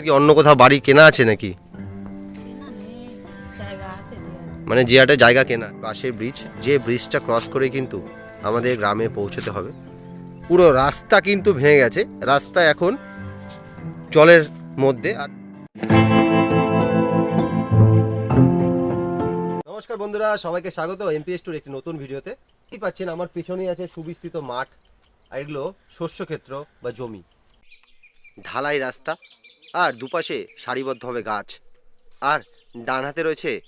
আপনাদের কি অন্য কোথাও বাড়ি কেনা আছে নাকি? মানে জিয়াটে জায়গা কেনা। পাশের ব্রিজ যে ব্রিজটা ক্রস করে কিন্তু আমাদের গ্রামে পৌঁছতে হবে। পুরো রাস্তা কিন্তু ভেঙে গেছে। রাস্তা এখন জলের মধ্যে আর নমস্কার বন্ধুরা, সবাইকে স্বাগত এমপিএস টুর একটি নতুন ভিডিওতে। কি পাচ্ছেন, আমার পিছনেই আছে সুবিস্তৃত মাঠ, আর এগুলো শস্যক্ষেত্র বা জমি। ঢালাই রাস্তা। আর দুপাশে সারিবদ্ধভাবে গাছ। আর ডান হাতে রয়েছে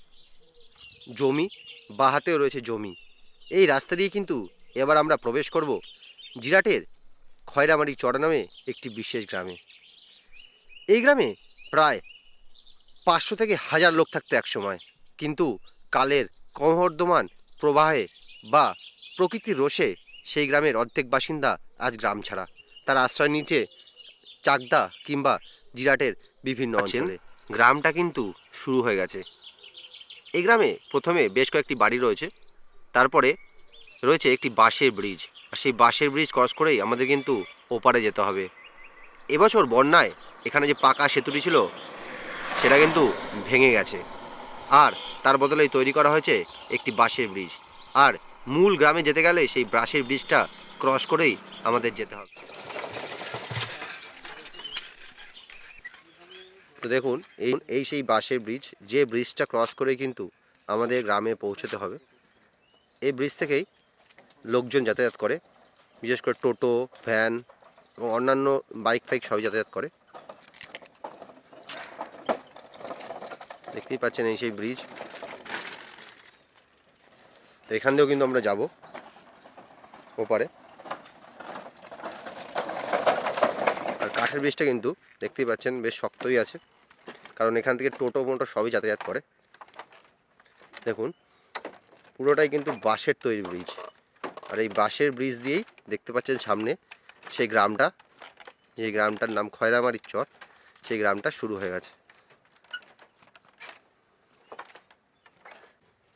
জমি, বা হাতেও রয়েছে জমি। এই রাস্তা দিয়ে কিন্তু এবার আমরা প্রবেশ করব জিরাটের খয়রামারি চড়া নামে একটি বিশেষ গ্রামে। এই গ্রামে প্রায় পাঁচশো থেকে হাজার লোক থাকতো একসময়। কিন্তু কালের ক্রমবর্ধমান প্রবাহে বা প্রকৃতির রোষে সেই গ্রামের অর্ধেক বাসিন্দা আজ গ্রাম ছাড়া। তার আশ্রয় নিচে চাকদা কিংবা জিরাটের বিভিন্ন অঞ্চলে। গ্রামটা কিন্তু শুরু হয়ে গেছে। এই গ্রামে প্রথমে বেশ কয়েকটি বাড়ি রয়েছে। তারপরে রয়েছে একটি বাঁশের ব্রিজ। আর সেই বাঁশের ব্রিজ ক্রস করেই আমাদের কিন্তু ওপারে যেতে হবে। এবছর বন্যায় এখানে যে পাকা সেতুটি ছিল সেটা কিন্তু ভেঙে গেছে। আর তার বদলেই তৈরি করা হয়েছে একটি বাঁশের ব্রিজ। আর মূল গ্রামে যেতে গেলে সেই বাঁশের ব্রিজটা ক্রস করেই আমাদের যেতে হবে। তো দেখুন, এই এই সেই বাঁশের ব্রিজ যে ব্রিজটা ক্রস করে কিন্তু আমাদের গ্রামে পৌঁছতে হবে। এই ব্রিজ থেকেই লোকজন যাতায়াত করে, বিশেষ করে টোটো ভ্যান এবং অন্যান্য বাইক ফাইক সবই যাতায়াত করে। দেখতেই পাচ্ছেন এই সেই ব্রিজ এখান দিয়েও কিন্তু আমরা যাব, ওপারে। আর কাঠের ব্রিজটা কিন্তু দেখতেই পাচ্ছেন বেশ শক্তই আছে। কারণ এখান থেকে টোটো মোটো সবই যাতায়াত করে। দেখুন, পুরোটাই কিন্তু বাঁশের তৈরি ব্রিজ আর এই বাঁশের ব্রিজ দিয়েই দেখতে পাচ্ছেন সামনে সেই গ্রামটা। যে গ্রামটার নাম খয়রামারির চর, সেই গ্রামটা শুরু হয়ে গেছে।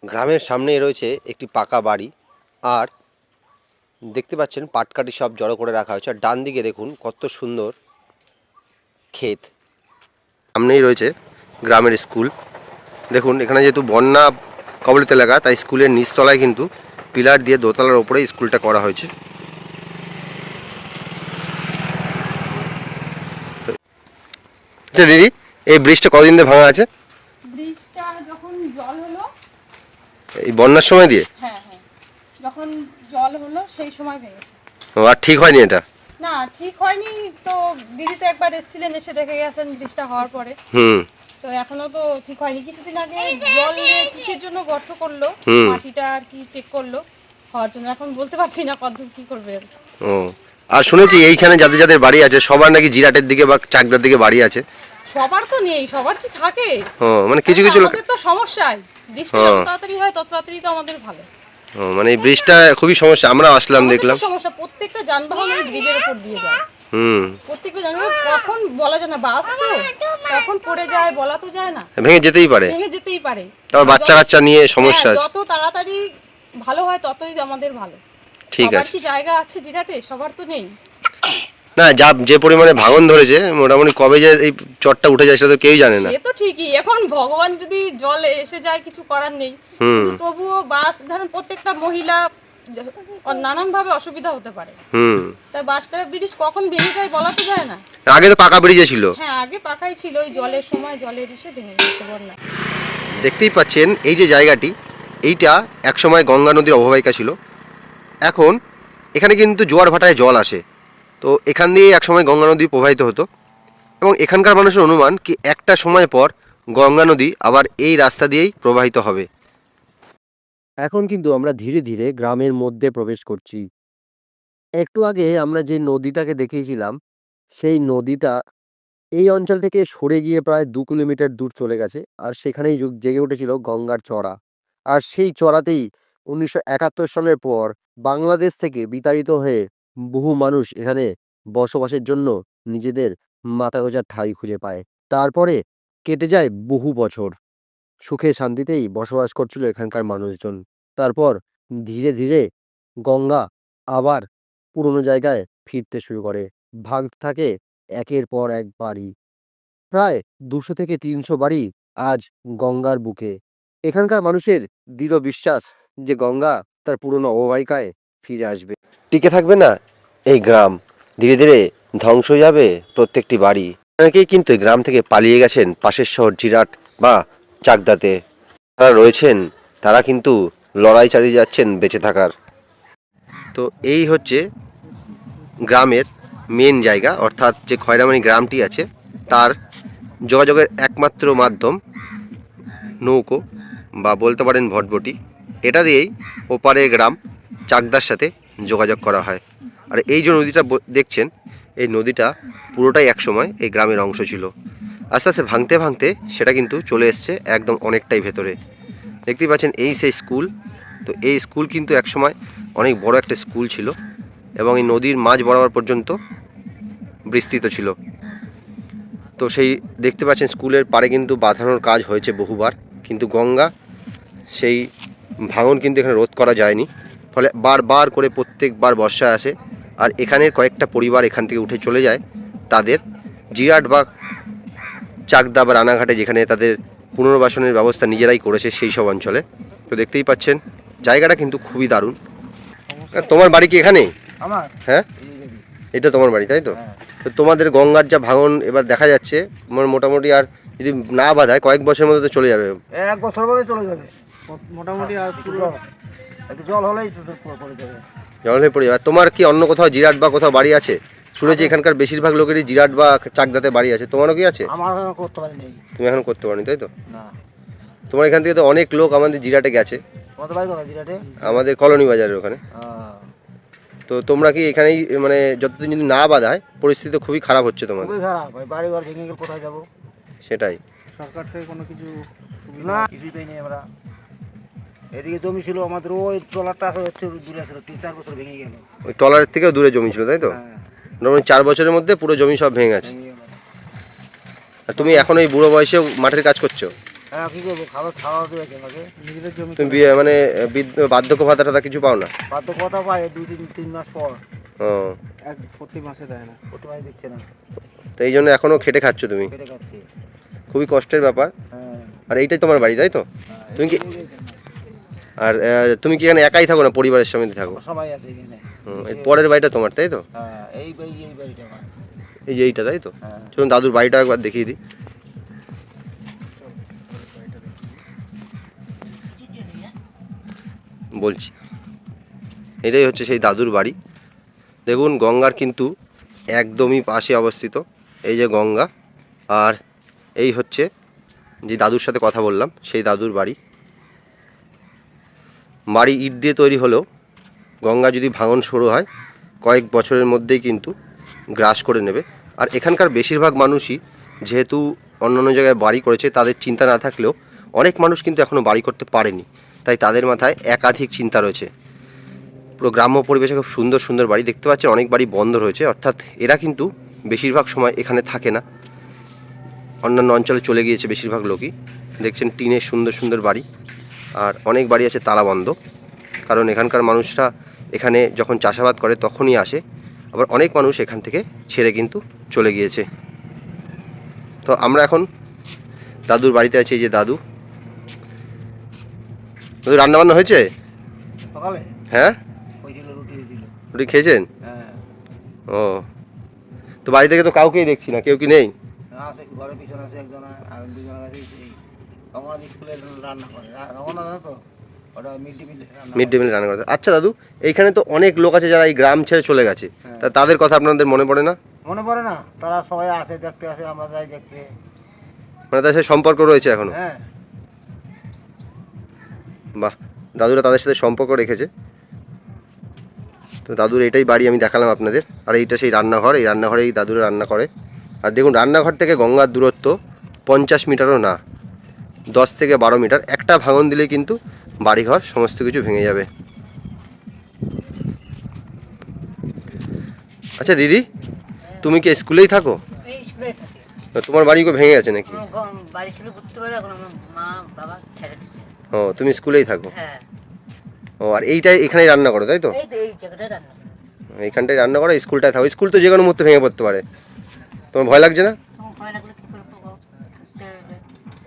গ্রামের সামনে রয়েছে একটি পাকা বাড়ি আর দেখতে পাচ্ছেন পাটকাঠি সব জড়ো করে রাখা হয়েছে। আর ডান দিকে দেখুন কত সুন্দর ক্ষেত। সামনেই রয়েছে গ্রামের স্কুল। দেখুন এখানে যেহেতু বন্যা কবলিত এলাকা তাই স্কুলের নিচতলায় কিন্তু পিলার দিয়ে দোতলার ওপরেই স্কুলটা করা হয়েছে। আচ্ছা দিদি এই ব্রিজটা কদিন ধরে ভাঙা আছে? ব্রিজটা যখন জল হলো। এই বন্যার সময় দিয়ে? হ্যাঁ হ্যাঁ। যখন জল হলো সেই সময় ভেঙেছে। আর ঠিক হয়নি এটা? না ঠিক হয়নি। তো দিদি তো একবার এসেছিলেন এসে দেখে গেছেন ব্রিজটা হওয়ার পরে। হুম। তো এখনও তো ঠিক হয়নি। কিছুদিন আগে জল কিসের জন্য গর্ত করল মাটিটা আর কি চেক করল হওয়ার জন্য। এখন বলতে পারছি না কতদূর কি করবে। আর। ও। আর শুনেছি এইখানে যাদের যাদের বাড়ি আছে সবার নাকি জিরাটের দিকে বা চাকদার দিকে বাড়ি আছে। সবার তো নেই সবার কি থাকে। ও মানে কিছু কিছু লোক আমাদের তো সমস্যাই। বৃষ্টি। যত তাড়াতাড়ি হয় তত তাড়াতাড়ি তো আমাদের ভালো। মানে এই ব্রিজটা খুবই সমস্যা আমরা আসলাম দেখলাম। সমস্যা প্রত্যেকটা যানবাহন এই ব্রিজের উপর দিয়ে যায়। হুম। প্রত্যেকটা যানবাহন কখন বলা যায় না বাস তো কখন পড়ে যায় বলা তো যায় না। ভেঙে যেতেই পারে। ভেঙে যেতেই পারে। তারপর বাচ্চা কাচ্চা নিয়ে সমস্যা হ্যাঁ, আছে। যত তাড়াতাড়ি ভালো হয় ততই আমাদের ভালো। ঠিক আছে। কি জায়গা আছে জিরাটে সবার তো নেই। না যা যে পরিমাণে ভাঙন ধরেছে মোটামুটি কবে যে এই চটটা উঠে যায় সেটা তো কেউই জানে না। সে তো ঠিকই এখন ভগবান যদি জলে এসে যায় কিছু করার নেই। তবুও বাস ধরুন প্রত্যেকটা মহিলা নানান ভাবে অসুবিধা হতে পারে। হুম। তাই বাসটা ব্রিজ কখন ভেঙে যায় বলা তো যায় না। আগে তো পাকা ব্রিজে ছিল। হ্যাঁ আগে পাকাই ছিল ওই জলের সময় জলের এসে ভেঙে গেছে বন্যা। দেখতেই পাচ্ছেন এই যে জায়গাটি এইটা একসময় গঙ্গা নদীর অববাহিকা ছিল। এখন এখানে কিন্তু জোয়ার ভাটায় জল আসে। তো এখান দিয়ে একসময় গঙ্গা নদী প্রবাহিত হতো। এবং এখানকার মানুষের অনুমান কি একটা সময় পর গঙ্গা নদী আবার এই রাস্তা দিয়েই প্রবাহিত হবে। এখন কিন্তু আমরা ধীরে ধীরে গ্রামের মধ্যে প্রবেশ করছি। একটু আগে আমরা যে নদীটাকে দেখিয়েছিলাম, সেই নদীটা এই অঞ্চল থেকে সরে গিয়ে প্রায় দু কিলোমিটার দূর চলে গেছে আর সেখানেই যুগ- জেগে উঠেছিল গঙ্গার চড়া। আর সেই চড়াতেই উনিশশো একাত্তর সালের পর বাংলাদেশ থেকে বিতাড়িত হয়ে বহু মানুষ এখানে বসবাসের জন্য নিজেদের মাথা গোজার ঠাঁই খুঁজে পায়। তারপরে কেটে যায় বহু বছর। সুখে শান্তিতেই বসবাস করছিল এখানকার মানুষজন। তারপর ধীরে ধীরে গঙ্গা আবার পুরনো জায়গায় ফিরতে শুরু করে। ভাগ থাকে একের পর এক বাড়ি। প্রায় দুশো থেকে তিনশো বাড়ি আজ গঙ্গার বুকে। এখানকার মানুষের দৃঢ় বিশ্বাস যে গঙ্গা তার পুরনো অববাহিকায় ফিরে আসবে। টিকে থাকবে না, এই গ্রাম। ধীরে ধীরে ধ্বংস হয়ে যাবে প্রত্যেকটি বাড়ি। অনেকেই কিন্তু এই গ্রাম থেকে পালিয়ে গেছেন পাশের শহর জিরাট বা চাকদাতে। যারা রয়েছেন, তারা কিন্তু লড়াই চালিয়ে যাচ্ছেন বেঁচে থাকার। তো এই হচ্ছে গ্রামের মেন জায়গা, অর্থাৎ যে খয়রামানি গ্রামটি আছে, তার যোগাযোগের একমাত্র মাধ্যম নৌকো বা বলতে পারেন ভটভটি। এটা দিয়েই ওপারের গ্রাম চাকদার সাথে যোগাযোগ করা হয়। আর এই যে নদীটা দেখছেন, এই নদীটা পুরোটাই একসময় এই গ্রামের অংশ ছিল। আস্তে আস্তে ভাঙতে ভাঙতে সেটা কিন্তু চলে এসছে একদম অনেকটাই ভেতরে। দেখতেই পাচ্ছেন এই সেই স্কুল। তো এই স্কুল কিন্তু একসময় অনেক বড় একটা স্কুল ছিল এবং এই নদীর মাঝ বরাবর পর্যন্ত বিস্তৃত ছিল। তো সেই দেখতে পাচ্ছেন স্কুলের পাড়ে কিন্তু বাঁধানোর কাজ হয়েছে বহুবার। কিন্তু গঙ্গা, সেই ভাঙন কিন্তু এখানে রোধ করা যায়নি। ফলে বারবার করে প্রত্যেকবার বর্ষায় আসে। আর এখানের কয়েকটা পরিবার এখান থেকে উঠে চলে যায়। তাদের জিরাট বা চাকদা বা রানাঘাটে যেখানে তাদের পুনর্বাসনের ব্যবস্থা নিজেরাই করেছে সেই সব অঞ্চলে। তো দেখতেই পাচ্ছেন জায়গাটা কিন্তু খুবই দারুণ। তোমার বাড়ি কি এখানে? হ্যাঁ? এটা তোমার বাড়ি তাই তো? তো তোমাদের গঙ্গার যা ভাঙন এবার দেখা যাচ্ছে মোর- মোটামুটি আর যদি না বাধায় কয়েক বছরের মধ্যে তো চলে যাবে। এক বছর মধ্যে চলে যাবে। মোটামুটি আর জল হলেই পড়ে যাবে। জল হয়ে পড়ে যাবে। তোমার কি অন্য কোথাও জিরাট বা কোথাও বাড়ি আছে? শুনেছি এখানকার বেশিরভাগ লোকেরই জিরাট বা চাকদাতে বাড়ি আছে। তোমারও কি আছে? আমার এখন করতে পারি তুমি এখন করতে পারো তাই তো? না। তোমার এখান থেকে তো অনেক লোক আমাদের জিরাটে গেছে। কত বাড়ি কথা জিরাটে? আমাদের কলোনি বাজারের ওখানে। তো তোমরা কি এখানেই মানে যতদিন যদি না বাধায় পরিস্থিতি তো খুবই খারাপ হচ্ছে তোমাদের। খুবই খারাপ বাড়ি ঘর ভেঙে কোথায় যাব? সেটাই। সরকার থেকে কোনো কিছু না। কিছুই পাইনি আমরা। এদিকে জমি ছিল আমাদের ওই ট্রলারটা হচ্ছে দূরে ছিল তিন চার বছর ভেঙে গেল। ওই ট্রলারের থেকেও দূরে জমি ছিল তাই তো? হ্যাঁ। মোটামুটি চার বছরের মধ্যে পুরো জমি সব ভেঙে গেছে। আর তুমি এখন এই বুড়ো বয়সেও মাঠের কাজ করছ? হ্যাঁ কী করব? খাবার খাওয়া দিয়েছে আমাকে নিজেদের জমি তুমি বিয়ে মানে বার্ধক্য ভাতা টাতা কিছু পাও না? বাধ্য কথা পাই দুই তিন তিন মাস পর। ও। এক প্রতি মাসে দেয় না প্রতি মাসে দিচ্ছে না। তো এই জন্য এখনও খেটে খাচ্ছ তুমি? খাচ্ছি। খুবই কষ্টের ব্যাপার। হ্যাঁ। আর এইটাই তোমার বাড়ি তাই তো? হ্যাঁ, তুমি কি-। আর তুমি কি এখানে একাই থাকো না পরিবারের সঙ্গে থাকো? সবাই আছে এখানে। পরের বাড়িটা তোমার তাই তো? হ্যাঁ এই বাড়ি এই বাড়িটা এই যে এইটা তাই তো? হ্যাঁ। চলুন দাদুর বাড়িটা একবার দেখিয়ে দিই। বলছি এটাই হচ্ছে সেই দাদুর বাড়ি। দেখুন গঙ্গার কিন্তু একদমই পাশে অবস্থিত এই যে গঙ্গা। আর এই হচ্ছে যে দাদুর সাথে কথা বললাম সেই দাদুর বাড়ি। বাড়ি ইট দিয়ে তৈরি হলেও গঙ্গা যদি ভাঙন শুরু হয়, কয়েক বছরের মধ্যেই কিন্তু গ্রাস করে নেবে। আর এখানকার বেশিরভাগ মানুষই যেহেতু অন্যান্য জায়গায় বাড়ি করেছে, তাদের চিন্তা না থাকলেও অনেক মানুষ কিন্তু এখনও বাড়ি করতে পারেনি। তাই তাদের মাথায় একাধিক চিন্তা রয়েছে। পুরো গ্রাম্য পরিবেশে খুব সুন্দর সুন্দর বাড়ি দেখতে পাচ্ছেন অনেক বাড়ি বন্ধ রয়েছে। অর্থাৎ এরা কিন্তু বেশিরভাগ সময় এখানে থাকে না। অন্যান্য অঞ্চলে চলে গিয়েছে বেশিরভাগ লোকই। দেখছেন টিনের সুন্দর সুন্দর বাড়ি। আর অনেক বাড়ি আছে তালাবন্ধ। কারণ এখানকার মানুষরা এখানে যখন চাষাবাদ করে তখনই আসে। আবার অনেক মানুষ এখান থেকে ছেড়ে কিন্তু চলে গিয়েছে। তো আমরা এখন দাদুর বাড়িতে আছি এই যে দাদু। দাদু রান্নাবান্না হয়েছে? সকালে। হ্যাঁ? রুটি খেয়েছেন? হ্যাঁ। ও। তো বাড়ি থেকে তো কাউকেই দেখছি না কেউ কি নেই? আছে ঘরের পিছনে আছে একজন আর দুজন আছে সেই রঙনাথ স্কুলে রান্না করে। রা- তো? ওটা mid day meal mid day meal রান্না করতে আচ্ছা দাদু এইখানে তো অনেক লোক আছে যারা এই গ্রাম ছেড়ে চলে গেছে। হ্যাঁ। তা তাদের কথা আপনাদের মনে পড়ে না? মনে পড়ে না। তারা সবাই আসে দেখতে আসে আমরা যাই দেখতে। মানে তাদের সাথে সম্পর্ক রয়েছে এখনও? হ্যাঁ। বাহ দাদুরা তাদের সাথে সম্পর্ক রেখেছে। তো দাদুর এটাই বাড়ি আমি দেখালাম আপনাদের। আর এইটা সেই রান্নাঘর এই রান্নাঘরেই দাদুরা রান্না করে। আর দেখুন রান্নাঘর থেকে গঙ্গার দূরত্ব পঞ্চাশ মিটারও না। দশ থেকে বারো মিটার। একটা ভাঙন দিলে কিন্তু বাড়িঘর সমস্ত কিছু ভেঙে যাবে। আচ্ছা দিদি তুমি কি স্কুলেই থাকো? তোমার বাড়ি কেউ ভেঙে গেছে নাকি? ও তুমি স্কুলেই থাকো? হ্যাঁ। ও আর এইটাই এখানেই রান্না করো তাই তো? এইখানটায় রান্না করো। স্কুলটায় থাকো। স্কুল তো যে কোনো মুহূর্তে ভেঙে পড়তে পারে। তোমার ভয় লাগছে না?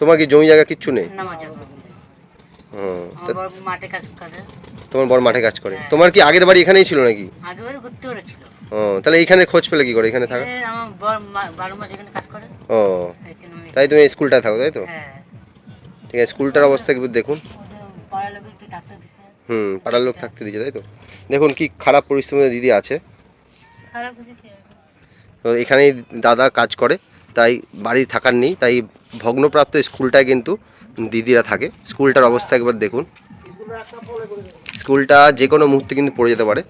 তোমার কি জমি জায়গা কিচ্ছু নেই? হুম, তা মাঠে কাজ করে। তোমার বড় মাঠে কাজ করে। তোমার কি আগের বাড়ি এখানেই ছিল নাকি? ও তাহলে এইখানে খোঁজ পেলে কি করে? এখানে থাকা? আমার বড় মা- বারো মাস এখানে কাজ করে। ও তাই তুমি স্কুলটায় থাকো তাই তো? হ্যাঁ। ঠিক আছে স্কুলটার অবস্থা একটু দেখুন। পাড়ার লোক একটু ডাক্তার দিছে। হুম পাড়ার লোক থাকতে দিচ্ছে তাই তো? দেখুন কি খারাপ পরিস্থিতিতে দিদি আছে। খারাপ তো এখানেই দাদা কাজ করে তাই বাড়ি থাকার নেই তাই ভগ্নপ্রাপ্ত স্কুলটায় কিন্তু দিদিরা থাকে। স্কুলটার অবস্থা একবার দেখুন। স্কুলটা যে কোনো মুহূর্তে কিন্তু পড়ে যেতে পারে।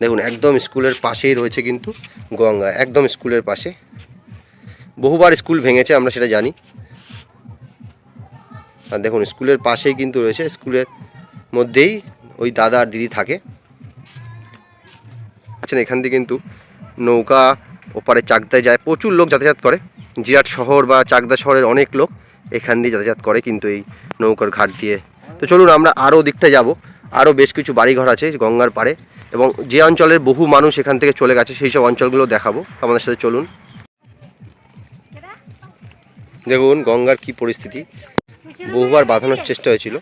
দেখুন, একদম স্কুলের পাশেই রয়েছে কিন্তু গঙ্গা, একদম স্কুলের পাশে। বহুবার স্কুল ভেঙেছে, আমরা সেটা জানি। আর দেখুন, স্কুলের পাশেই কিন্তু রয়েছে, স্কুলের মধ্যেই ওই দাদা আর দিদি থাকে। আচ্ছা এখান দিয়ে কিন্তু নৌকা ওপারে চাকদায় যায়, প্রচুর লোক যাতায়াত করে। জিরাট শহর বা চাকদা শহরের অনেক লোক এখান দিয়ে যাতায়াত করে কিন্তু এই নৌকার ঘাট দিয়ে। তো চলুন আমরা আরও দিকটা যাব। আরও বেশ কিছু বাড়িঘর আছে গঙ্গার পাড়ে এবং যে অঞ্চলের বহু মানুষ এখান থেকে চলে গেছে সেই সব অঞ্চলগুলো দেখাবো। আমাদের সাথে চলুন। দেখুন গঙ্গার কি পরিস্থিতি। বহুবার বাঁধানোর চেষ্টা হয়েছিল,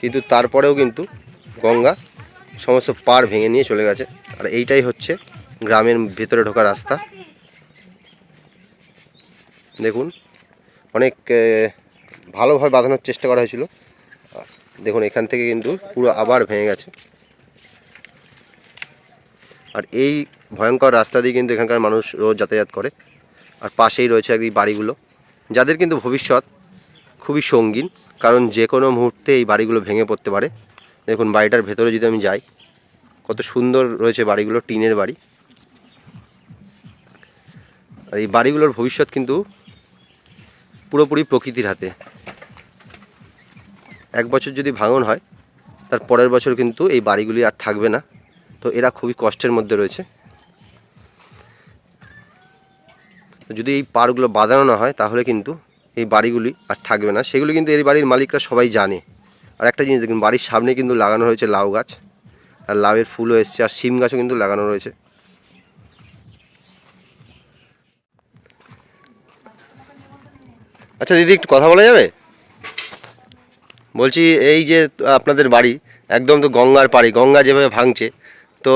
কিন্তু তারপরেও কিন্তু গঙ্গা সমস্ত পাড় ভেঙে নিয়ে চলে গেছে। আর এইটাই হচ্ছে গ্রামের ভেতরে ঢোকা রাস্তা। দেখুন, অনেক ভালোভাবে বাঁধানোর চেষ্টা করা হয়েছিল। দেখুন, এখান থেকে কিন্তু পুরো আবার ভেঙে গেছে। আর এই ভয়ঙ্কর রাস্তা দিয়ে কিন্তু এখানকার মানুষ রোজ যাতায়াত করে। আর পাশেই রয়েছে এই বাড়িগুলো, যাদের কিন্তু ভবিষ্যৎ খুবই সঙ্গীন, কারণ যে কোনো মুহূর্তে এই বাড়িগুলো ভেঙে পড়তে পারে। দেখুন, বাড়িটার ভেতরে যদি আমি যাই, কত সুন্দর রয়েছে বাড়িগুলো, টিনের বাড়ি। আর এই বাড়িগুলোর ভবিষ্যৎ কিন্তু পুরোপুরি প্রকৃতির হাতে। এক বছর যদি ভাঙন হয়, তার পরের বছর কিন্তু এই বাড়িগুলি আর থাকবে না। তো এরা খুবই কষ্টের মধ্যে রয়েছে। যদি এই পাড়গুলো বাঁধানো না হয়, তাহলে কিন্তু এই বাড়িগুলি আর থাকবে না। সেগুলি কিন্তু এই বাড়ির মালিকরা সবাই জানে। আর একটা জিনিস দেখুন, বাড়ির সামনে কিন্তু লাগানো হয়েছে লাউ গাছ। আর লাউয়ের ফুলও এসছে, আর শিম গাছও কিন্তু লাগানো রয়েছে। আচ্ছা দিদি একটু কথা বলা যাবে? বলছি এই যে আপনাদের বাড়ি একদম তো গঙ্গার পাড়ি গঙ্গা যেভাবে ভাঙছে তো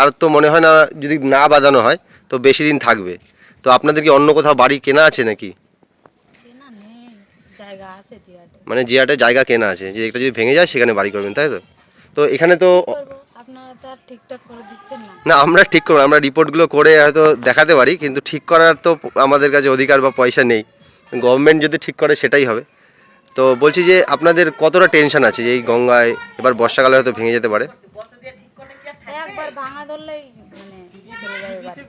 আর তো মনে হয় না যদি না বাঁধানো হয় তো বেশি দিন থাকবে। তো আপনাদের কি অন্য কোথাও বাড়ি কেনা আছে নাকি? মানে জিয়াটে জায়গা কেনা আছে যে এটা যদি ভেঙে যায় সেখানে বাড়ি করবেন তাই তো? তো এখানে তো না। আমরা ঠিক করব আমরা রিপোর্টগুলো করে হয়তো দেখাতে পারি কিন্তু ঠিক করার তো আমাদের কাছে অধিকার বা পয়সা নেই। গভর্নমেন্ট যদি ঠিক করে সেটাই হবে। তো বলছি যে আপনাদের কতটা টেনশন আছে যে এই গঙ্গায় এবার বর্ষাকালে হয়তো ভেঙে যেতে পারে? একবার ভাঙা ধরলেই মানে।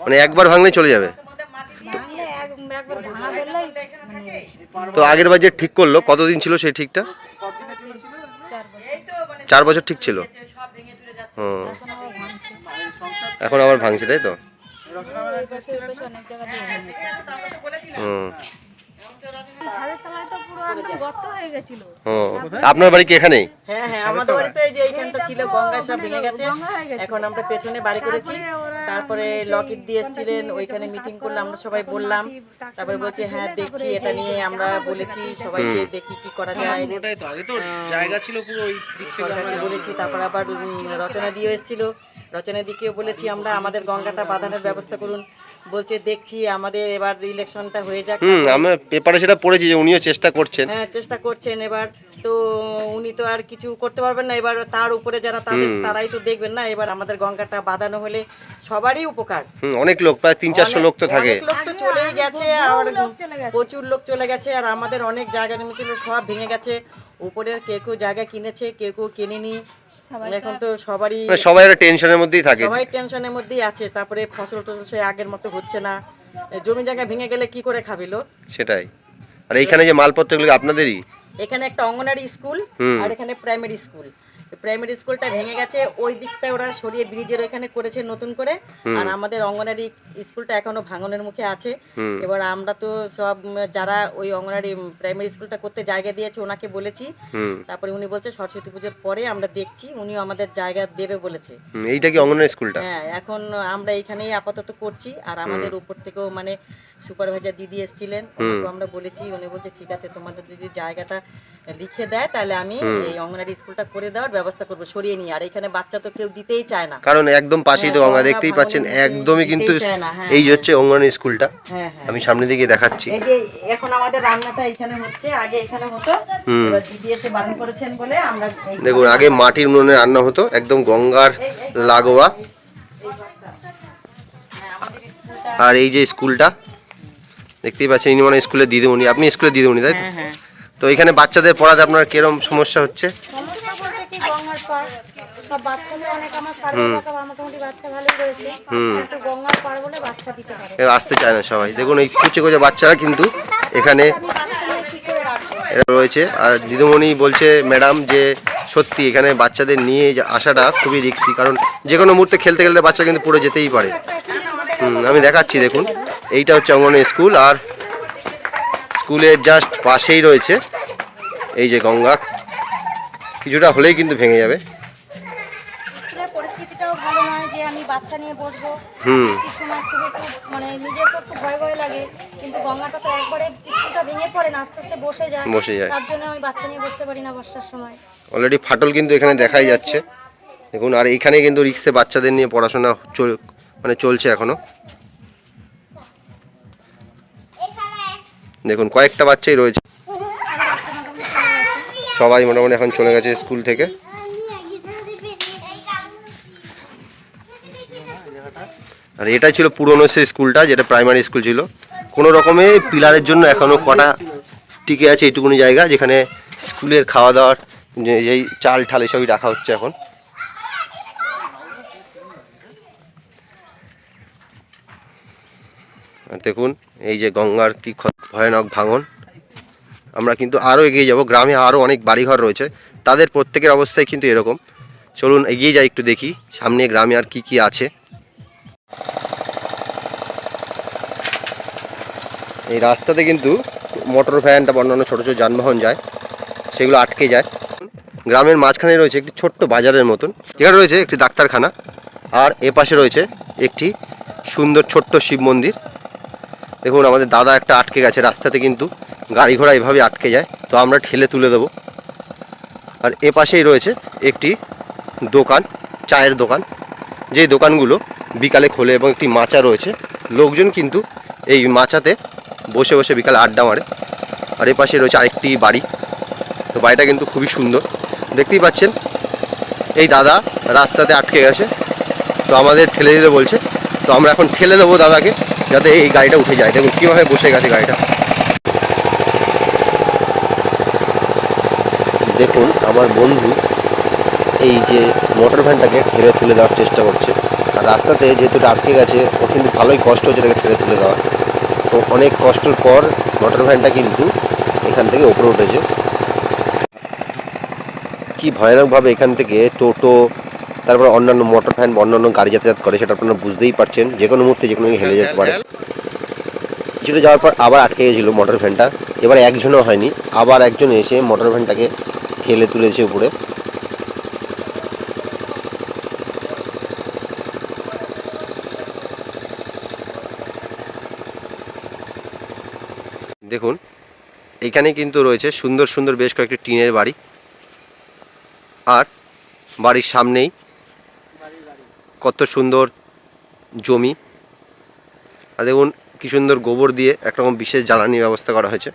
মানে একবার ভাঙলে চলে যাবে? মানে তো আগের বার যে ঠিক করল কতদিন ছিল সেই ঠিকটা? চার বছর ঠিক ছিল। হুম এখন আবার ভাঙছে তাই তো? আপনার বাড়ি কি এখানে হ্যাঁ হ্যাঁ আমাদের বাড়িতে এই যে এইখানটা ছিল গঙ্গা সব ভেঙে গেছে। এখন আমরা পেছনে বাড়ি করেছি। তারপরে লকেট দিয়ে এসেছিলেন ওইখানে মিটিং করলে আমরা সবাই বললাম। তারপরে বলছে হ্যাঁ দেখছি এটা নিয়ে আমরা বলেছি সবাইকে দেখি কি করা যায়। জায়গা ছিল পুরো ওই দিক থেকে সরকারকে বলেছি তারপর আবার রচনা দিয়ে এসেছিল। রচনা দিকেও বলেছি আমরা আমাদের গঙ্গাটা বাঁধানোর ব্যবস্থা করুন। বলছে দেখছি আমাদের এবার ইলেকশনটা হয়ে যাক। হুম আমি পেপারে সেটা পড়েছি যে উনিও চেষ্টা করছেন। হ্যাঁ চেষ্টা করছেন এবার। তো উনি তো আর কিছু করতে পারবেন না। এবার তার উপরে যারা তাদের তারাই তো দেখবেন না। এবার আমাদের গঙ্গাটা বাঁধানো হলে সবারই উপকার। অনেক লোক প্রায় তিন চারশো লোক তো থাকে। লোক তো চলেই গেছে আর প্রচুর লোক চলে গেছে আর আমাদের অনেক জায়গা নেমেছিল সব ভেঙে গেছে। উপরে কেউ কেউ জায়গা কিনেছে কেউ কেউ কিনেনি। এখন তো সবারই মানে সবাই টেনশনের মধ্যেই থাকে। সবাই টেনশনের মধ্যেই আছে তারপরে ফসল টসল সে আগের মতো হচ্ছে না। জমি জায়গা ভেঙে গেলে কি করে খাবে লোক? সেটাই। আর এইখানে যে মালপত্রগুলো আপনাদেরই? এখানে একটা অঙ্গনারী স্কুল হুম। আর এখানে প্রাইমারি স্কুল। প্রাইমারি স্কুলটা ভেঙে গেছে ওই দিকটা ওরা সরিয়ে ব্রিজের ওইখানে করেছে নতুন করে। আর আমাদের অঙ্গনারী স্কুলটা এখনও ভাঙনের মুখে আছে। এবার আমরা তো সব যারা ওই অঙ্গনারী প্রাইমারি স্কুলটা করতে জায়গা দিয়েছে ওনাকে বলেছি। তারপরে উনি বলছে সরস্বতী পুজোর পরে আমরা দেখছি উনিও আমাদের জায়গা দেবে বলেছে। এইটা কি অঙ্গনওয়াড়ি স্কুলটা? হ্যাঁ এখন আমরা এখানেই আপাতত করছি আর আমাদের উপর থেকেও মানে সুপারভাইজার দিদি এসেছিলেন ওনাকেও আমরা বলেছি উনি বলছে ঠিক আছে তোমাদের যদি জায়গাটা লিখে দেয় তাহলে আমি এই অঙ্গনারী স্কুলটা করে দেওয়ার ব্যবস্থা করব সরিয়ে নিয়ে আর এখানে বাচ্চা তো কেউ দিতেই চায় না কারণ একদম পাশেই তো হ্যাঁ, গঙ্গা গঙ্গা দেখতেই পাচ্ছেন একদমই কিন্তু হ্যাঁ, এই যে হচ্ছে অঙ্গনওয়াড়ি স্কুলটা হ্যাঁ হ্যাঁ আমি সামনে দিকে দেখাচ্ছি এই যে এখন আমাদের রান্নাটা এখানে হচ্ছে আগে এখানে হতো এবার দিদি এসে বারণ করেছেন বলে আমরা দেখুন আগে মাটির উনুনে রান্না হতো একদম গঙ্গার লাগোয়া হ্যাঁ, আর এই যে স্কুলটা দেখতেই পাচ্ছেন ইনি মানে স্কুলের দিদিমণি। আপনি স্কুলের দিদিমণি তাই তো? হ্যাঁ হ্যাঁ। তো এখানে বাচ্চাদের পড়াতে আপনার কিরম সমস্যা হচ্ছে? আসতে চায় না সবাই। দেখুন এই কুচে কুচে বাচ্চারা কিন্তু এখানে রয়েছে। আর দিদিমণি বলছে ম্যাডাম যে সত্যি এখানে বাচ্চাদের নিয়ে যে আসাটা খুবই রিক্সি কারণ যে কোনো মুহূর্তে খেলতে খেলতে বাচ্চা কিন্তু পড়ে যেতেই পারে। হুম, আমি দেখাচ্ছি দেখুন। এইটা হচ্ছে অঙ্গনের স্কুল আর স্কুলের জাস্ট পাশেই রয়েছে এই যে গঙ্গা। কিছুটা হলেই কিন্তু ভেঙে যাবে। পরিস্থিতিটাও ভালো নয় যে আমি বাচ্চা নিয়ে বসবো। হুম। সময় খুব একটু মানে নিজের তো ভয় ভয় লাগে কিন্তু গঙ্গাটা তো একবারে স্কুলটা ভেঙে পড়ে না আস্তে আস্তে বসে যায়। বসে যায়। তার জন্য আমি বাচ্চা নিয়ে বসতে পারি না বর্ষার সময়। অলরেডি ফাটল কিন্তু এখানে দেখাই যাচ্ছে। দেখুন আর এইখানে কিন্তু রিক্সে বাচ্চাদের নিয়ে পড়াশোনা মানে চলছে এখনও। দেখুন, কয়েকটা বাচ্চাই রয়েছে। সবাই মোটামুটি এখন চলে গেছে স্কুল থেকে। আর এটাই ছিল পুরনো সেই স্কুলটা, যেটা প্রাইমারি স্কুল ছিল। কোনো রকমে পিলারের জন্য এখনও কটা টিকে আছে এইটুকুনি জায়গা, যেখানে স্কুলের খাওয়া দাওয়ার যেই চাল ঠাল এসবই রাখা হচ্ছে এখন। আর দেখুন এই যে গঙ্গার কি ভয়ানক ভাঙন। আমরা কিন্তু আরও এগিয়ে যাব। গ্রামে আরও অনেক বাড়িঘর রয়েছে। তাদের প্রত্যেকের অবস্থায় কিন্তু এরকম। চলুন এগিয়ে যাই একটু দেখি, সামনে গ্রামে আর কি কি আছে। এই রাস্তাতে কিন্তু মোটর ভ্যান তারপর অন্যান্য ছোটো ছোটো যানবাহন যায়, সেগুলো আটকে যায়। গ্রামের মাঝখানে রয়েছে একটি ছোট্ট বাজারের মতন। যেখানে রয়েছে একটি ডাক্তারখানা। আর এ পাশে রয়েছে একটি সুন্দর ছোট্ট শিব মন্দির। দেখুন, আমাদের দাদা একটা আটকে গেছে রাস্তাতে কিন্তু গাড়ি ঘোড়া এভাবে আটকে যায়, তো আমরা ঠেলে তুলে দেবো। আর এ পাশেই রয়েছে একটি দোকান, চায়ের দোকান। যেই দোকানগুলো বিকালে খোলে এবং একটি মাচা রয়েছে, লোকজন কিন্তু এই মাচাতে বসে বসে বিকালে আড্ডা মারে। আর এ পাশে রয়েছে আরেকটি বাড়ি, তো বাড়িটা কিন্তু খুবই সুন্দর। দেখতেই পাচ্ছেন, এই দাদা রাস্তাতে আটকে গেছে, তো আমাদের ঠেলে দিতে বলছে। তো আমরা এখন ঠেলে দেবো দাদাকে। যাতে এই গাড়িটা উঠে যায়। দেখুন, কীভাবে বসে গেছে গাড়িটা। দেখুন, আমার বন্ধু এই যে মোটর ভ্যানটাকে ঠেলে তুলে দেওয়ার চেষ্টা করছে। আর রাস্তাতে যেহেতু আটকে গেছে, ও কিন্তু ভালোই কষ্ট হচ্ছে এটাকে ঠেলে তুলে দেওয়া তো অনেক কষ্টের পর মোটর ভ্যানটা কিন্তু এখান থেকে ওপরে উঠেছে। কি ভয়ানকভাবে এখান থেকে টোটো তারপর অন্যান্য মোটর ফ্যান বা অন্যান্য গাড়ি যাতায়াত করে, সেটা আপনারা বুঝতেই পারছেন। যে কোনো মুহূর্তে যে কোনো হেলে যেতে পারে। কিছুটা যাওয়ার পর আবার আটকে গেছিল মোটর ভ্যানটা এবার একজনও হয়নি, আবার একজন এসে মোটর ভ্যানটাকে ঠেলে তুলেছে উপরে। দেখুন, এখানে কিন্তু রয়েছে সুন্দর সুন্দর বেশ কয়েকটি টিনের বাড়ি। আর বাড়ির সামনেই কত সুন্দর জমি। আর দেখুন কি সুন্দর গোবর দিয়ে একরকম বিশেষ জ্বালানি ব্যবস্থা করা হয়েছে।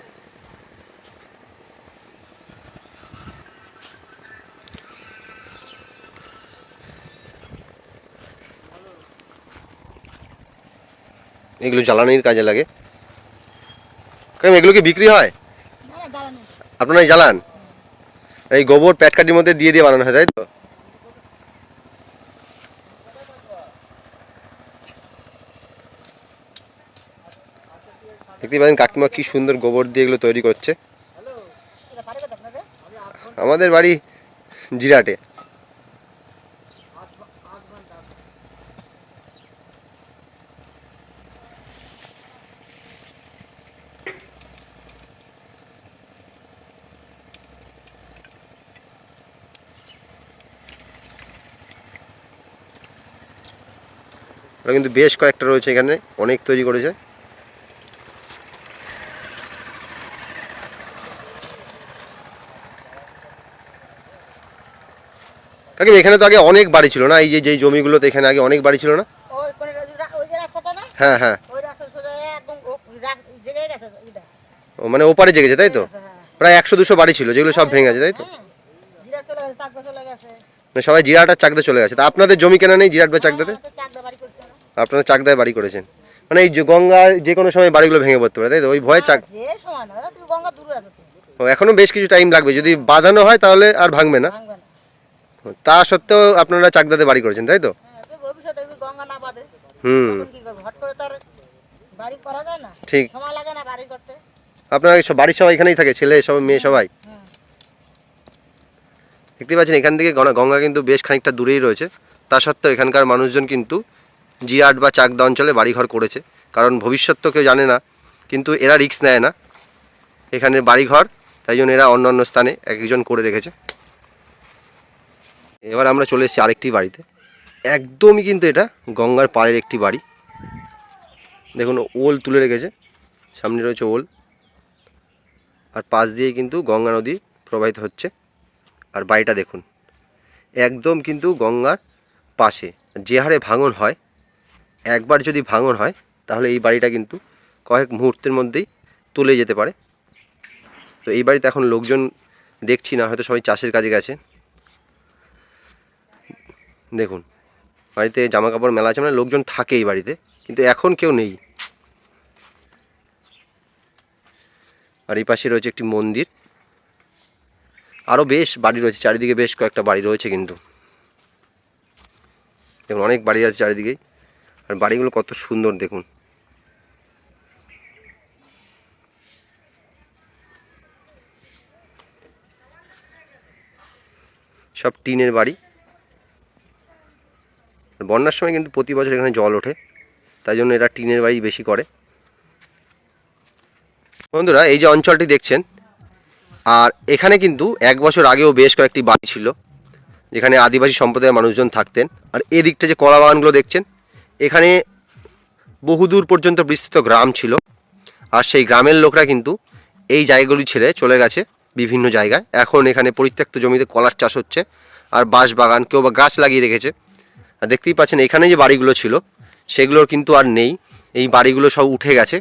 এগুলো জ্বালানির কাজে লাগে। কারণ এগুলো কি বিক্রি হয়? আপনারাই জ্বালান? এই গোবর প্যাটকাটির মধ্যে দিয়ে দিয়ে বানানো হয় তাই তো? দেখতে পাচ্ছেন কাকিমা কি সুন্দর গোবর দিয়ে এগুলো তৈরি করছে। আমাদের বাড়ি জিরাটে। ওরা কিন্তু বেশ কয়েকটা রয়েছে এখানে, অনেক তৈরি করেছে। কাকি এখানে তো আগে অনেক বাড়ি ছিল না? এই যে যেই জমিগুলোতে এখানে আগে অনেক বাড়ি ছিল না? হ্যাঁ হ্যাঁ। ও মানে ওপারে জেগেছে তাই তো? প্রায় একশো দুশো বাড়ি ছিল যেগুলো সব ভেঙে গেছে তাই তো? মানে সবাই জিরাট আর চাকদা চলে গেছে। তা আপনাদের জমি কেনা নেই জিরাট বা চাকদাতে? আপনারা চাকদায় বাড়ি করেছেন। মানে এই যে গঙ্গার যে কোনো সময় বাড়িগুলো ভেঙে পড়তে পারে তাই তো? ওই ভয়ে চাক এখনও বেশ কিছু টাইম লাগবে। যদি বাঁধানো হয় তাহলে আর ভাঙবে না। তা সত্ত্বেও আপনারা চাকদাতে বাড়ি করেছেন তাই তো? হ্যাঁ হুম। ঠিক। আপনারা সব বাড়ির সবাই এখানেই থাকে ছেলে সব মেয়ে সবাই? দেখতে পাচ্ছেন এখান থেকে গঙ্গা- কিন্তু বেশ খানিকটা দূরেই রয়েছে। তা সত্ত্বেও এখানকার মানুষজন কিন্তু জিরাট বা চাকদা অঞ্চলে বাড়িঘর করেছে। কারণ ভবিষ্যৎ তো কেউ জানে না কিন্তু এরা রিস্ক নেয় না। এখানে বাড়িঘর তাই জন্য এরা অন্য অন্য স্থানে এক একজন করে রেখেছে। এবার আমরা চলে এসেছি আরেকটি বাড়িতে। একদমই কিন্তু এটা গঙ্গার পাড়ের একটি বাড়ি। দেখুন, ওল তুলে রেখেছে। সামনে রয়েছে ওল। আর পাশ দিয়ে কিন্তু গঙ্গা নদী প্রবাহিত হচ্ছে। আর বাড়িটা দেখুন, একদম কিন্তু গঙ্গার পাশে। যে হারে ভাঙন হয়, একবার যদি ভাঙন হয়, তাহলে এই বাড়িটা কিন্তু কয়েক মুহূর্তের মধ্যেই তুলে যেতে পারে। তো এই বাড়িতে এখন লোকজন দেখছি না, হয়তো সবাই চাষের কাজে গেছে। দেখুন, বাড়িতে জামা কাপড় মেলা আছে মানে লোকজন থাকে এই বাড়িতে, কিন্তু এখন কেউ নেই। আর এই পাশে রয়েছে একটি মন্দির। আরও বেশ বাড়ি রয়েছে, চারিদিকে বেশ কয়েকটা বাড়ি রয়েছে কিন্তু। দেখুন, অনেক বাড়ি আছে চারিদিকেই। আর বাড়িগুলো কত সুন্দর, দেখুন। সব টিনের বাড়ি। বন্যার সময় কিন্তু প্রতি বছর এখানে জল ওঠে, তাই জন্য এরা টিনের বাড়ি বেশি করে। বন্ধুরা, এই যে অঞ্চলটি দেখছেন, আর এখানে কিন্তু এক বছর আগেও বেশ কয়েকটি বাড়ি ছিল, যেখানে আদিবাসী সম্প্রদায়ের মানুষজন থাকতেন। আর এদিকটা যে কলা বাগানগুলো দেখছেন, এখানে বহুদূর পর্যন্ত বিস্তৃত গ্রাম ছিল, আর সেই গ্রামের লোকরা কিন্তু এই জায়গাগুলি ছেড়ে চলে গেছে বিভিন্ন জায়গায়। এখন এখানে পরিত্যক্ত জমিতে কলার চাষ হচ্ছে, আর বাঁশ বাগান কেউ বা গাছ লাগিয়ে রেখেছে। আর দেখতেই পাচ্ছেন, এখানে যে বাড়িগুলো ছিল, সেগুলোর কিন্তু আর নেই। এই বাড়িগুলো সব উঠে গেছে।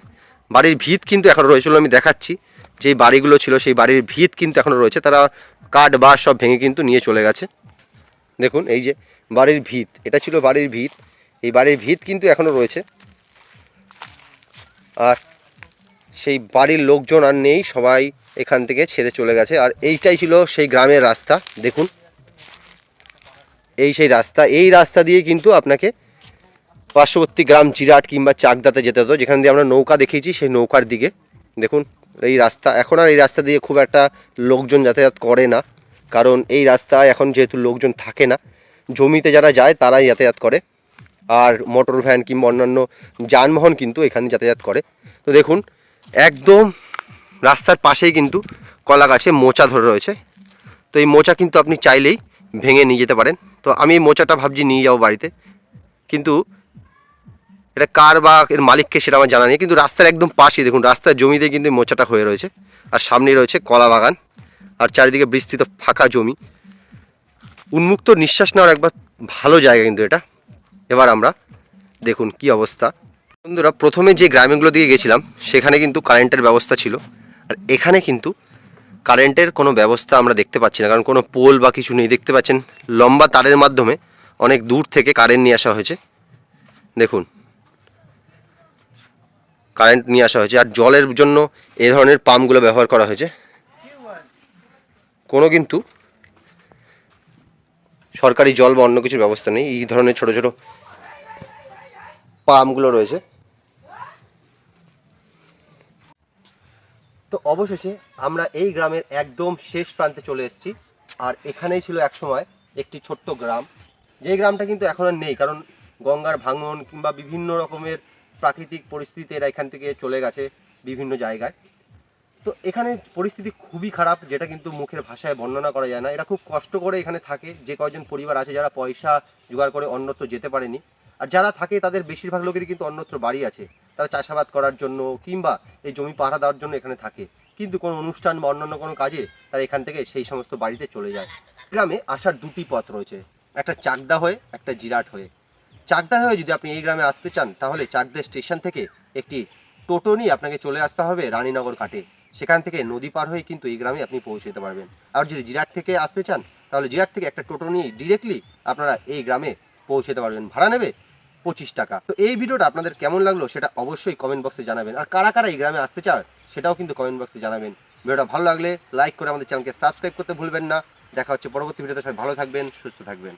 বাড়ির ভিত কিন্তু এখনও রয়েছিল আমি দেখাচ্ছি। যে বাড়িগুলো ছিল, সেই বাড়ির ভিত কিন্তু এখনও রয়েছে। তারা কাঠ, বাঁশ সব ভেঙে কিন্তু নিয়ে চলে গেছে। দেখুন, এই যে বাড়ির ভিত, এটা ছিল বাড়ির ভিত। এই বাড়ির ভিত কিন্তু এখনও রয়েছে। আর সেই বাড়ির লোকজন আর নেই, সবাই এখান থেকে ছেড়ে চলে গেছে। আর এইটাই ছিল সেই গ্রামের রাস্তা। দেখুন এই সেই রাস্তা, এই রাস্তা দিয়ে কিন্তু আপনাকে পার্শ্ববর্তী গ্রাম চিরাট কিংবা চাকদাতে যেতে হতো, যেখান দিয়ে আমরা নৌকা দেখিয়েছি, সেই নৌকার দিকে। দেখুন, এই রাস্তা, এখন আর এই রাস্তা দিয়ে খুব একটা লোকজন যাতায়াত করে না, কারণ এই রাস্তায় এখন যেহেতু লোকজন থাকে না, জমিতে যারা যায় তারাই যাতায়াত করে, আর মোটর ভ্যান কিংবা অন্যান্য যানবাহন কিন্তু এখানে যাতায়াত করে। তো দেখুন, একদম রাস্তার পাশেই কিন্তু কলা গাছে মোচা ধরে রয়েছে। তো এই মোচা কিন্তু আপনি চাইলেই ভেঙে নিয়ে যেতে পারেন। তো আমি মোচাটা ভাবছি নিয়ে যাব বাড়িতে। কিন্তু এটা কার বা এর মালিককে সেটা আমার জানা নেই। কিন্তু রাস্তার একদম পাশে দেখুন, রাস্তার জমিতে কিন্তু মোচাটা হয়ে রয়েছে। আর সামনে রয়েছে কলা বাগান। আর চারিদিকে বিস্তৃত ফাঁকা জমি। উন্মুক্ত নিঃশ্বাস নেওয়ার একবার ভালো জায়গা কিন্তু এটা। এবার আমরা দেখুন কি অবস্থা। বন্ধুরা, প্রথমে যে গ্রামগুলো দিকে গেছিলাম, সেখানে কিন্তু কারেন্টের ব্যবস্থা ছিল। আর এখানে কিন্তু কারেন্টের কোনো ব্যবস্থা আমরা দেখতে পাচ্ছি না, কারণ কোনো পোল বা কিছু নেই। দেখতে পাচ্ছেন, লম্বা তারের মাধ্যমে অনেক দূর থেকে কারেন্ট নিয়ে আসা হয়েছে। দেখুন, কারেন্ট নিয়ে আসা হয়েছে। আর জলের জন্য এ ধরনের পাম্পগুলো ব্যবহার করা হয়েছে। কোনো কিন্তু সরকারি জল বা অন্য কিছুর ব্যবস্থা নেই। এই ধরনের ছোট ছোট পাম্পগুলো রয়েছে। তো অবশেষে আমরা এই গ্রামের একদম শেষ প্রান্তে চলে এসেছি। আর এখানেই ছিল একসময় একটি ছোট্ট গ্রাম। যে গ্রামটা কিন্তু এখন আর নেই, কারণ গঙ্গার ভাঙন কিংবা বিভিন্ন রকমের প্রাকৃতিক পরিস্থিতিতে এরা এখান থেকে চলে গেছে বিভিন্ন জায়গায়। তো এখানে পরিস্থিতি খুবই খারাপ, যেটা কিন্তু মুখের ভাষায় বর্ণনা করা যায় না। এরা খুব কষ্ট করে এখানে থাকে, যে কয়জন পরিবার আছে যারা পয়সা জোগাড় করে অন্যত্র যেতে পারেনি। আর যারা থাকে তাদের বেশিরভাগ লোকেরই কিন্তু অন্যত্র বাড়ি আছে। তারা চাষাবাদ করার জন্য কিংবা এই জমি পাহারা দেওয়ার জন্য এখানে থাকে। কিন্তু কোনো অনুষ্ঠান বা অন্যান্য কোনো কাজে তারা এখান থেকে সেই সমস্ত বাড়িতে চলে যায়। গ্রামে আসার দুটি পথ রয়েছে। একটা চাকদা হয়ে, একটা জিরাট হয়ে। চাকদা হয়ে যদি আপনি এই গ্রামে আসতে চান, তাহলে চাকদা স্টেশন থেকে একটি টোটো নিয়ে আপনাকে চলে আসতে হবে রানীনগর ঘাটে। সেখান থেকে নদী পার হয়ে কিন্তু এই গ্রামে আপনি পৌঁছে যেতে পারবেন। আর যদি জিরাট থেকে আসতে চান, তাহলে জিরাট থেকে একটা টোটো নিয়ে ডিরেক্টলি আপনারা এই গ্রামে পৌঁছে যেতে পারবেন। ভাড়া নেবে পঁচিশ টাকা। তো এই ভিডিওটা আপনাদের কেমন লাগল সেটা অবশ্যই কমেন্ট বক্সে জানাবেন। আর কারা কারা এই গ্রামে আসতে চান সেটাও কিন্তু কমেন্ট বক্সে জানাবেন। ভিডিওটা ভালো লাগলে লাইক করে আমাদের চ্যানেলকে সাবস্ক্রাইব করতে ভুলবেন না। দেখা হচ্ছে পরবর্তী ভিডিওতে, সবাই ভালো থাকবেন, সুস্থ থাকবেন।